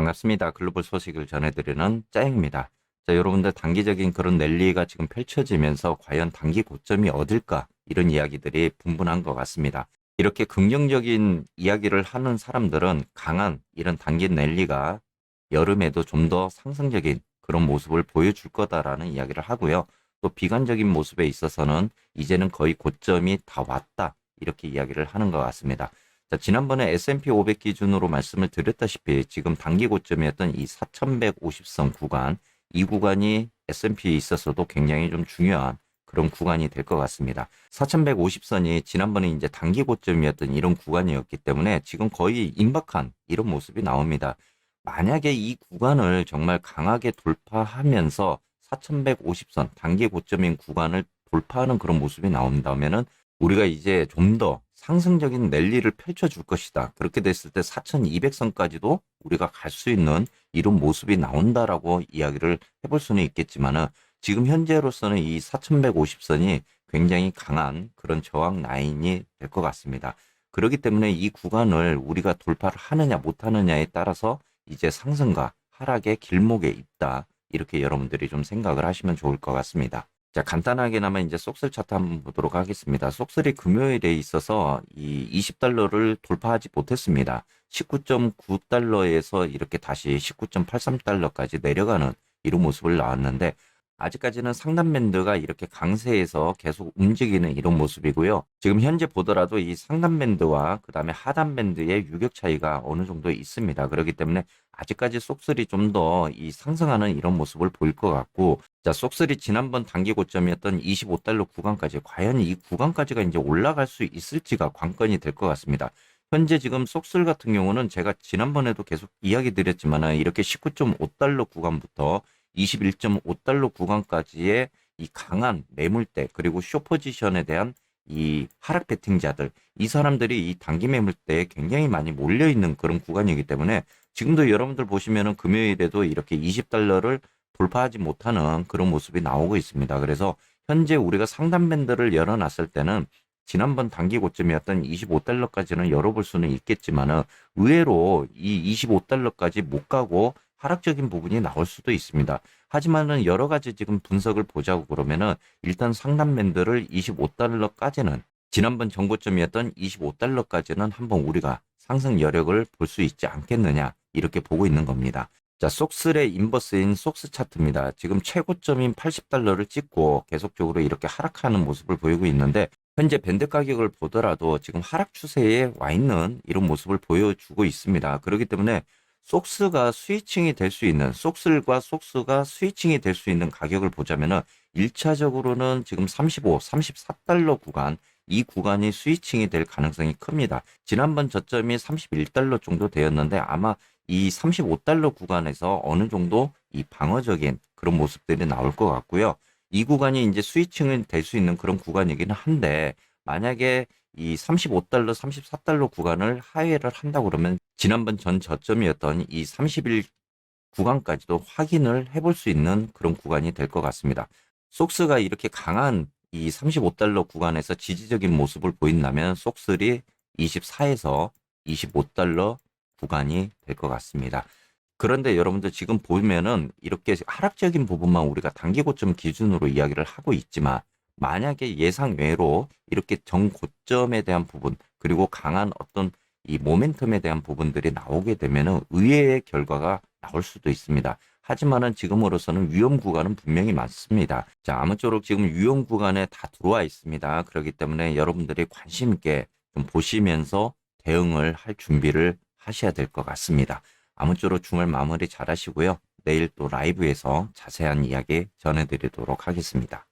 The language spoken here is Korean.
반갑습니다. 글로벌 소식을 전해드리는 짜영입니다. 자, 여러분들 단기적인 그런 랠리가 지금 펼쳐지면서 과연 단기 고점이 어딜까? 이런 이야기들이 분분한 것 같습니다. 이렇게 긍정적인 이야기를 하는 사람들은 강한 이런 단기 랠리가 여름에도 좀 더 상승적인 그런 모습을 보여줄 거다라는 이야기를 하고요. 또 비관적인 모습에 있어서는 이제는 거의 고점이 다 왔다. 이렇게 이야기를 하는 것 같습니다. 자, 지난번에 S&P 500 기준으로 말씀을 드렸다시피 지금 단기 고점이었던 이 4150선 구간, 이 구간이 S&P에 있어서도 굉장히 좀 중요한 그런 구간이 될 것 같습니다. 4150선이 지난번에 이제 단기 고점이었던 이런 구간이었기 때문에 지금 거의 임박한 이런 모습이 나옵니다. 만약에 이 구간을 정말 강하게 돌파하면서 4150선 단기 고점인 구간을 돌파하는 그런 모습이 나온다면은 우리가 이제 좀더 상승적인 랠리를 펼쳐줄 것이다. 그렇게 됐을 때 4200선까지도 우리가 갈 수 있는 이런 모습이 나온다라고 이야기를 해볼 수는 있겠지만은 지금 현재로서는 이 4150선이 굉장히 강한 그런 저항 라인이 될 것 같습니다. 그렇기 때문에 이 구간을 우리가 돌파를 하느냐 못하느냐에 따라서 이제 상승과 하락의 길목에 있다. 이렇게 여러분들이 좀 생각을 하시면 좋을 것 같습니다. 자, 간단하게나마 이제 속슬 차트 한번 보도록 하겠습니다. 속슬이 금요일에 있어서 이 20달러를 돌파하지 못했습니다. 19.9달러에서 이렇게 다시 19.83달러까지 내려가는 이런 모습을 나왔는데 아직까지는 상단 밴드가 이렇게 강세에서 계속 움직이는 이런 모습이고요. 지금 현재 보더라도 이 상단 밴드와 그 다음에 하단 밴드의 유격 차이가 어느 정도 있습니다. 그렇기 때문에 아직까지 속슬이 좀 더 이 상승하는 이런 모습을 보일 것 같고, 자, 속슬이 지난번 단기 고점이었던 25달러 구간까지 과연 이 구간까지가 이제 올라갈 수 있을지가 관건이 될 것 같습니다. 현재 지금 속슬 같은 경우는 제가 지난번에도 계속 이야기 드렸지만 이렇게 19.5달러 구간부터 21.5달러 구간까지의 이 강한 매물대 그리고 쇼포지션에 대한 이 하락 베팅자들 이 사람들이 이 단기 매물대에 굉장히 많이 몰려 있는 그런 구간이기 때문에 지금도 여러분들 보시면은 금요일에도 이렇게 20달러를 돌파하지 못하는 그런 모습이 나오고 있습니다. 그래서 현재 우리가 상단 밴드를 열어놨을 때는 지난번 단기 고점이었던 25달러까지는 열어볼 수는 있겠지만은 의외로 이 25달러까지 못 가고 하락적인 부분이 나올 수도 있습니다. 하지만은 여러 가지 지금 분석을 보자고 그러면은 일단 상단 밴드를 25달러까지는 지난번 정고점이었던 25달러까지는 한번 우리가 상승 여력을 볼 수 있지 않겠느냐 이렇게 보고 있는 겁니다. 자, 속슬의 인버스인 속스 차트입니다. 지금 최고점인 80달러를 찍고 계속적으로 이렇게 하락하는 모습을 보이고 있는데 현재 밴드 가격을 보더라도 지금 하락 추세에 와 있는 이런 모습을 보여주고 있습니다. 그렇기 때문에 속스가 스위칭이 될 수 있는 속슬과 속스가 스위칭이 될 수 있는 가격을 보자면은 1차적으로는 지금 35, 34달러 구간 이 구간이 스위칭이 될 가능성이 큽니다. 지난번 저점이 31달러 정도 되었는데 아마 이 35달러 구간에서 어느 정도 이 방어적인 그런 모습들이 나올 것 같고요. 이 구간이 이제 스위칭이 될 수 있는 그런 구간이기는 한데 만약에 이 35달러, 34달러 구간을 하회를 한다 그러면 지난번 전 저점이었던 이 30일 구간까지도 확인을 해볼 수 있는 그런 구간이 될 것 같습니다. 속스가 이렇게 강한 이 35달러 구간에서 지지적인 모습을 보인다면 속슬이 24에서 25달러 구간이 될 것 같습니다. 그런데 여러분들 지금 보면은 이렇게 하락적인 부분만 우리가 단기 고점 기준으로 이야기를 하고 있지만 만약에 예상 외로 이렇게 정고점에 대한 부분 그리고 강한 어떤 이 모멘텀에 대한 부분들이 나오게 되면은 의외의 결과가 나올 수도 있습니다. 하지만은 지금으로서는 위험 구간은 분명히 많습니다. 자, 아무쪼록 지금 위험 구간에 다 들어와 있습니다. 그렇기 때문에 여러분들이 관심 있게 좀 보시면서 대응을 할 준비를 하셔야 될 것 같습니다. 아무쪼록 주말 마무리 잘 하시고요. 내일 또 라이브에서 자세한 이야기 전해드리도록 하겠습니다.